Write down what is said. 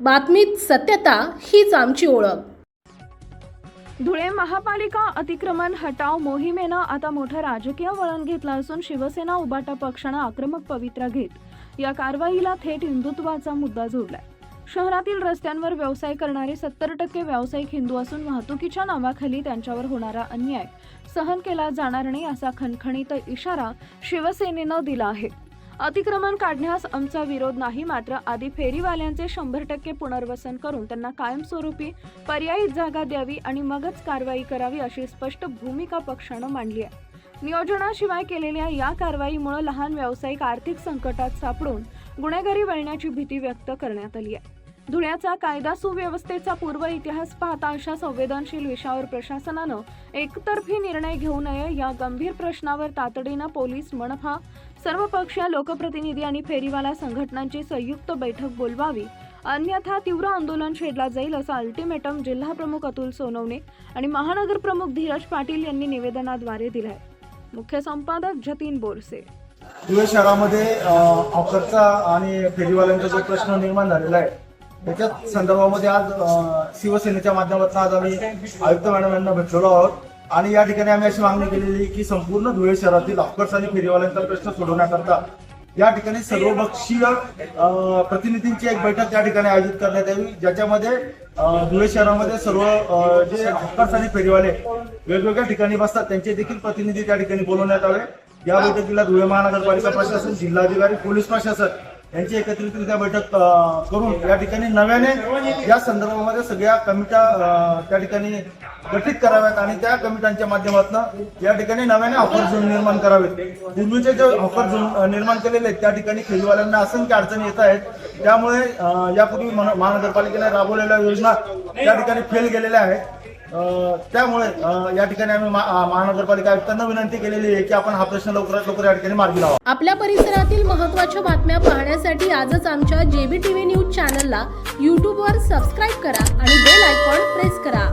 बातमीत सत्यता हीच आमची ओळख. धुळे महापालिका अतिक्रमण हटाव मोहिमेनं आता मोठं राजकीय वळण घेतलं असून शिवसेना उबाटा पक्षानं आक्रमक पवित्रा घेत. या कारवाईला थेट हिंदुत्वाचा मुद्दा जोडलाय. शहरातील रस्त्यांवर व्यवसाय करणारे सत्तर टक्के व्यावसायिक हिंदू असून वाहतुकीच्या नावाखाली त्यांच्यावर होणारा अन्याय सहन केला जाणार नाही असा खणखणीत इशारा शिवसेनेनं दिला आहे. अतिक्रमण काढण्यास आमचा विरोध नाही मात्र आधी फेरीवाल्यांचे शंभर टक्के पुनर्वसन करून त्यांना कायमस्वरूपी पर्यायी जागा द्यावी आणि मगच कारवाई करावी अशी स्पष्ट भूमिका पक्षानं मांडली आहे. नियोजनाशिवाय केलेल्या या कारवाईमुळे लहान व्यावसायिक आर्थिक संकटात सापडून गुन्हेगारी वळण्याची भीती व्यक्त करण्यात आली आहे. धुळ्याचा कायदा सुव्यवस्थेचा पूर्व इतिहास पाहता अशा संवेदनशील विषयावर प्रशासनानं एकतर्फी निर्णय घेऊ नये या गंभीर प्रश्नावर तातडीनं पोलीस मनपा सर्वपक्षीय लोकप्रतिनिधी आणि फेरीवाला संघटनांची संयुक्त बैठक बोलवावी. अन्यथा तीव्र आंदोलन छेडला जाईल असं अल्टिमेटम जिल्हाप्रमुख अतुल सोनवणे आणि महानगर प्रमुख धीरज पाटील यांनी निवेदनाद्वारे दिलाय. मुख्य संपादक जतीन बोरसे. धुळे शहरामध्ये ऑफरचा आणि फेरीवाल्यांचा जो प्रश्न निर्माण झालेला आहे त्याच्या संदर्भामध्ये आज शिवसेनेच्या माध्यमातून आज आम्ही आयुक्त मॅडम यांना भेटलेलो आहोत. आणि या ठिकाणी आम्ही अशी मागणी केलेली की संपूर्ण धुळे शहरातील हॉकर्स आणि फेरीवाल्यांचा प्रश्न सोडवण्याकरता या ठिकाणी सर्वपक्षीय प्रतिनिधींची एक बैठक त्या ठिकाणी आयोजित करण्यात यावी ज्याच्यामध्ये धुळे शहरामध्ये सर्व जे हॉकर्स आणि फेरीवाले वेगवेगळ्या ठिकाणी बसतात त्यांचे देखील प्रतिनिधी त्या ठिकाणी बोलवण्यात आले या बैठकीला धुळे महानगरपालिका प्रशासन जिल्हाधिकारी पोलीस प्रशासन यांची एकत्रितरित्या बैठक करून या ठिकाणी नव्याने या संदर्भामध्ये सगळ्या कमिट्या त्या ठिकाणी गठीत कराव्यात आणि त्या कमिट्यांच्या माध्यमातून या ठिकाणी नव्याने ऑफर झोन निर्माण करावेत. पूर्वीचे जे ऑफर झोन निर्माण केलेले आहेत त्या ठिकाणी खेळीवाल्यांना असंख्य अडचणी येत आहेत. त्यामुळे यापूर्वी महा- महानगरपालिकेने राबवलेल्या योजना त्या ठिकाणी फेल गेलेल्या आहेत. त्यामुळे या ठिकाणी आम्ही महानगरपालिका आयुक्तांना विनंती केलेली आहे की आपण हा प्रश्न लवकरात लवकर या ठिकाणी मार्गी लावा. आपल्या परिसरातील महत्त्वाच्या बातम्या पाहण्यासाठी आजच आमच्या जेबी टीव्ही न्यूज चॅनलला यूट्यूबवर सबस्क्राईब करा आणि बेल आयकॉन प्रेस करा.